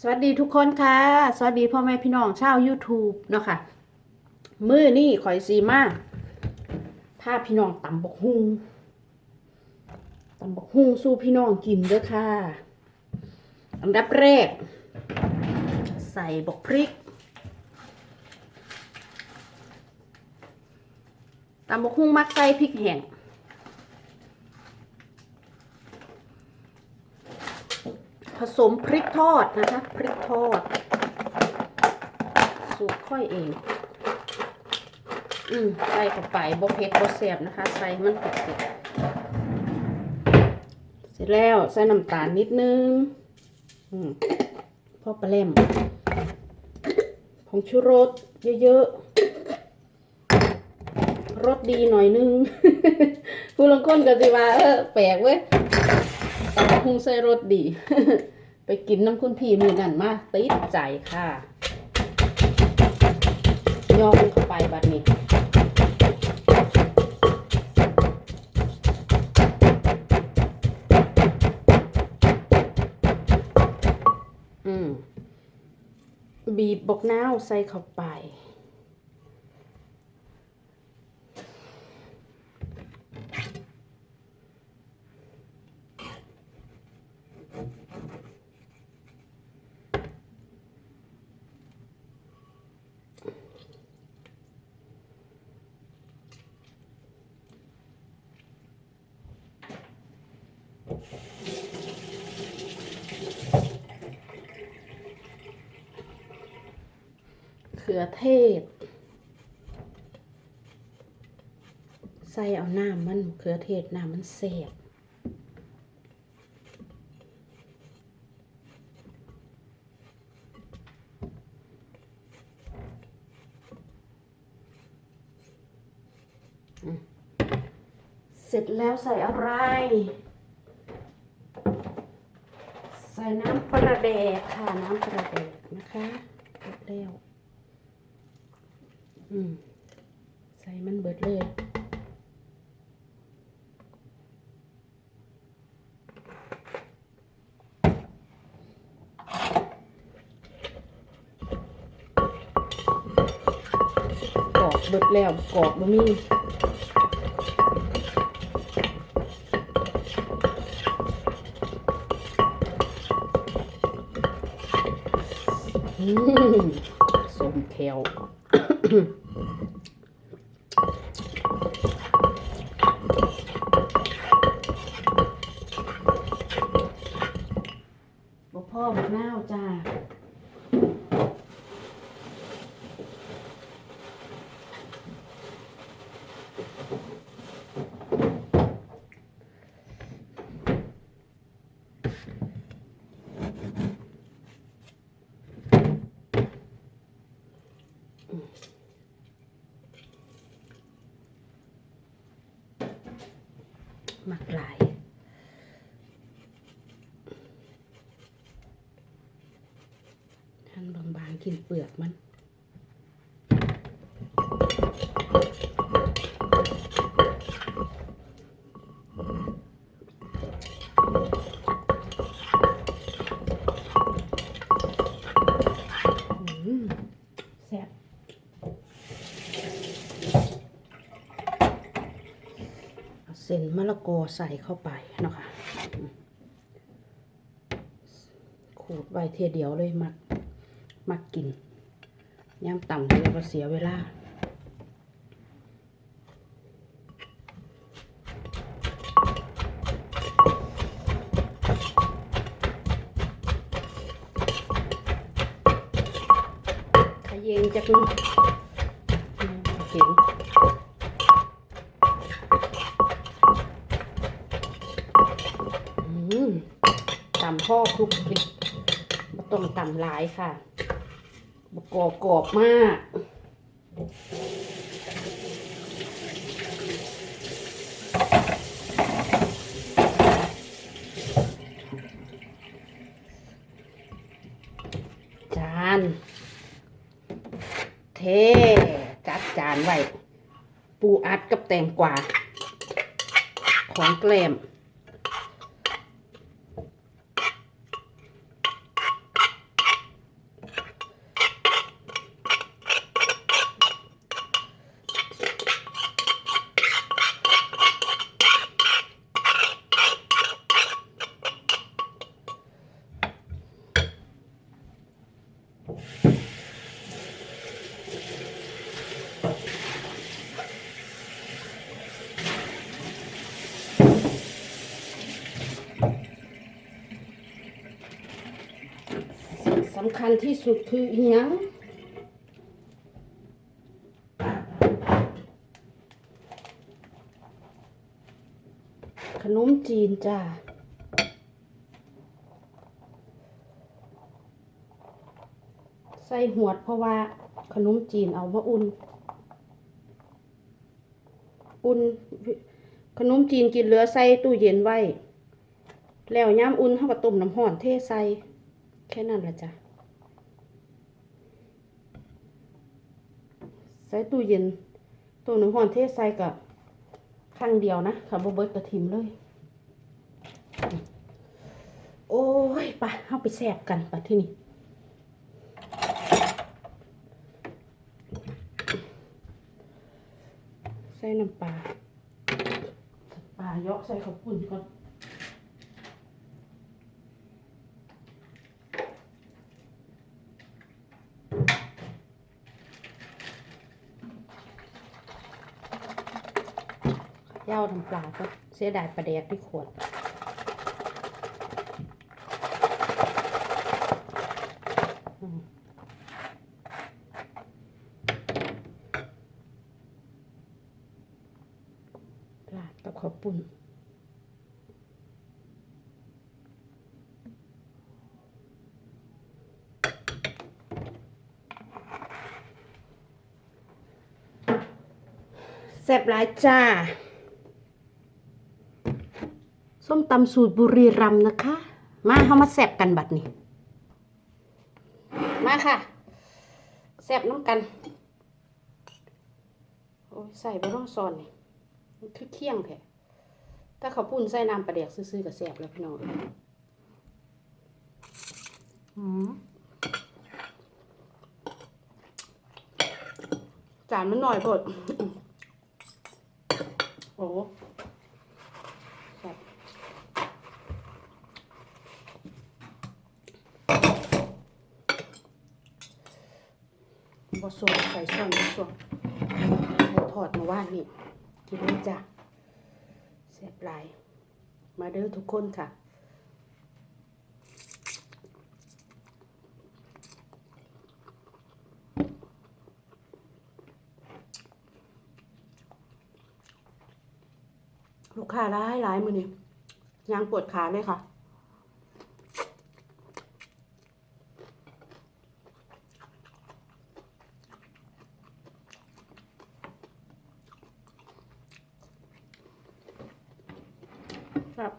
สวัสดีทุกคนค่ะ สวัสดีพ่อแม่พี่น้องชาว YouTube เนาะค่ะ มือนี่ข่อยซีมาพาพี่น้องตำบกฮุงตำบกฮุงสู้พี่น้องกินเด้อค่ะ อันดับแรก ใส่บกพริกตำบกฮุงมักใส่พริกแห้ง ผสมพริกทอดนะคะพริกทอด สูตรค่อยเอง อืมใส่เข้าไปบกเผ็ดบกแสบนะคะ ใส่มันเผ็ดเสร็จแล้วใส่น้ำตาลนิดนึง อืมพอปลาเล่มผงชูรสเยอะๆรสดีหน่อยนึงผู้ลางคนก็สิว่าเออแปลกเว้ย หุงใส่รสดี ไปกินน้ำคุณพี่มือนั่นมาติดใจค่ะยอมเข้าไปบัดนี้อืมบีบบกน้าวใส่เข้าไป เขือเทศ ใส่เอาน้ำมันเขือเทศน้ำมันเสบอืมเสร็จแล้วใส่อะไร ใส่น้ำประเดกค่ะ น้ำประเดกนะคะเสร็จแล้ว อืมใส่มันเบิดเลยกรอบเบิดแล้วกรอบบะมี่ บ่พ่อบ่นาวจ้ามักหลาย หั่นบางๆ กินเปลือกมันอืมแซ่บเอาเส้นมะละกอใส่เข้าไปเนาะค่ะอืมขูดไว้เทียเดียวเลยมัก มักกินย่ำต่ำเลยว่าเสียเวลาขยเยงจากนู้นเห็นอืมตำพ่อคลุกนี่ไม่ต้องต่ำหลายค่ะ กรอบกรอบมาก จาน เท จัดจานไว้ ปูอัดกับแตงกวา ของแกล้ม สำคัญที่สุดคือเอียงขนมจีนจ้า ใส่หวดเพราะว่าขนมจีนเอามาอุ่น อุ่น ขนมจีนกินเหลือใส่ตู้เย็นไว้ แล้วย่ำอุ่นเท่ากับต้มน้ำห่อนเทใส่ แค่นั้นละจ้ะ ใส่ตู้เย็นต้มน้ำห่อนเทใส่กับครั้งเดียวนะค่ะบเบิดกระทิมเลย โอ้ยไปเข้าไปแสบกันไปที่นี่ ส่น้ำปลาปลาเยอะใส่ข้าวปุ้นก่อนเย่าน้ำปลาก็เสียดายปลาแดกที่ขวด อืมลาดกับข้าว ปุ้นแซ่บหลายจ้า ส้มตำสูตรบุรีรัมนะคะ มาเข้ามาแซ่บกันบัดนี้ มาค่ะแซ่บน้ำกัน โอ้ยใส่บะร่องซอนนี่มันคือเคี่ยงแท้ ถ้าเขาวปุ้นใส่น้ำปลาแดกซื่อๆกับแซ่บแล้วพี่น้องอืมจานมันหน่อยพดโอ้แซ่บบะส่วนใส่ส่วนบะส่วนให้ทอดมาว่านนี่ กินเลยจ้ะ แซ่บหลาย มาเด้อทุกคนค่ะ ลูกค้าร้ายหลายมือนี่ยังปวดขาเลยค่ะ ครับ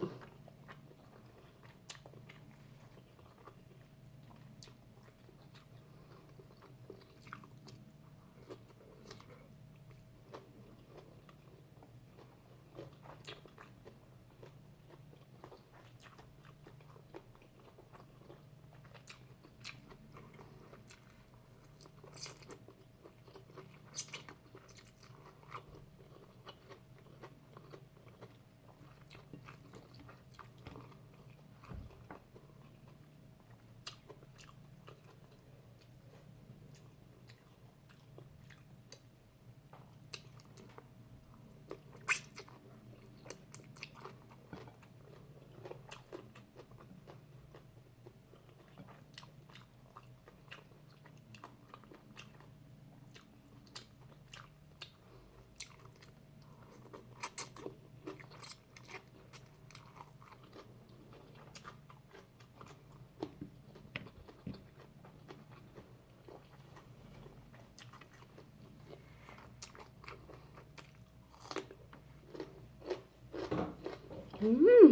อืม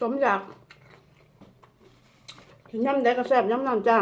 สมอยากกินยำได้ก็แซ่บยำนั่นจ้า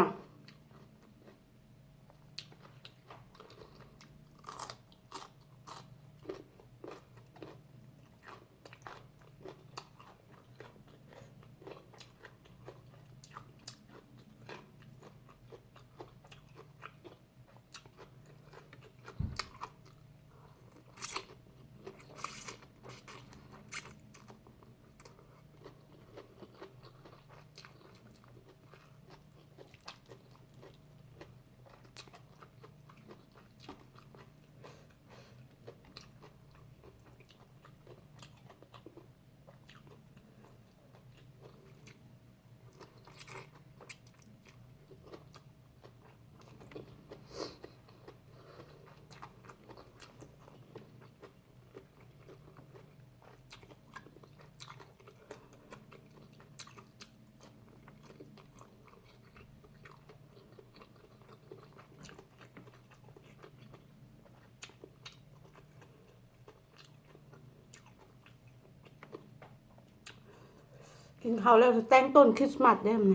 กินเขาแล้วจะแต่งต้นคริสต์มาสได้ไหม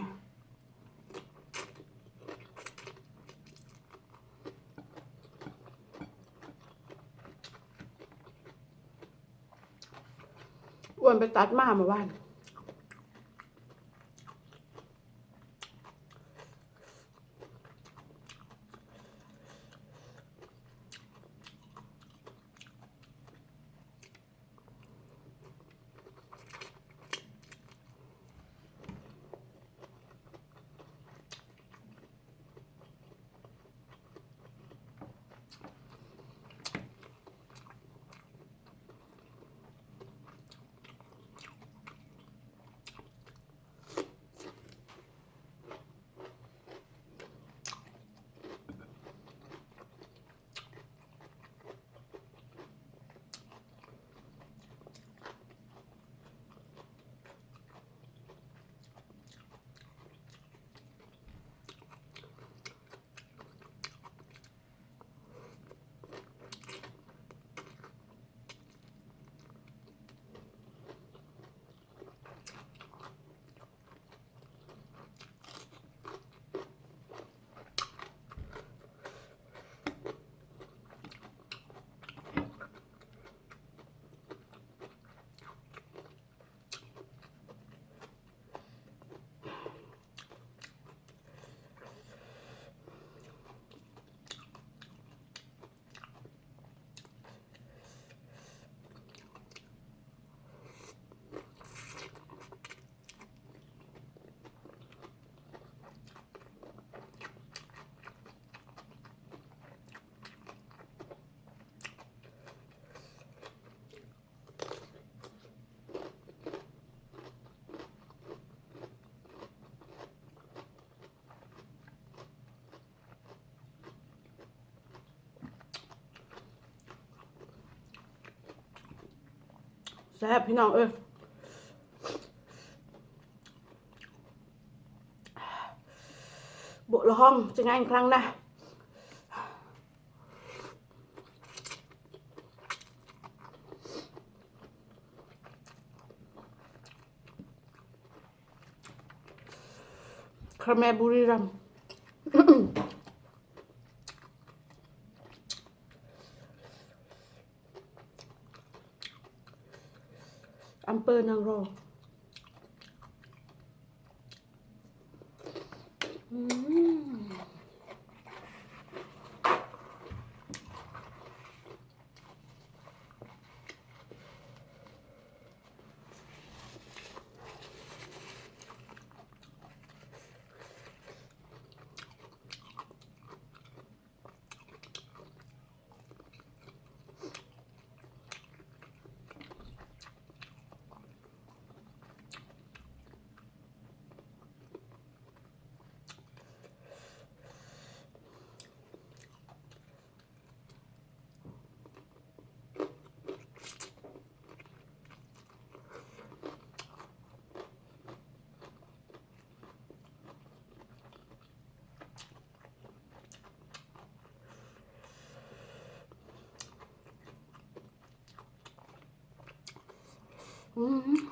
อ้วนไปตัดมาเมื่อวาน แซ่บพี่น้องเอ้ยบวละห้องจะง่ายครั้งนะคาแมบุรีรัมย์ อำ เภอนางรอง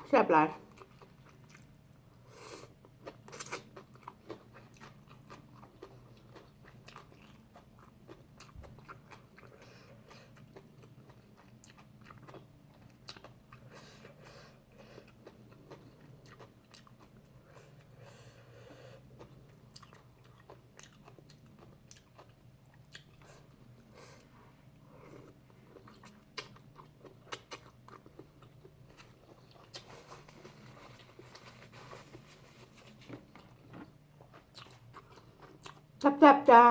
แซ่บหลาย แซ่บๆจ้า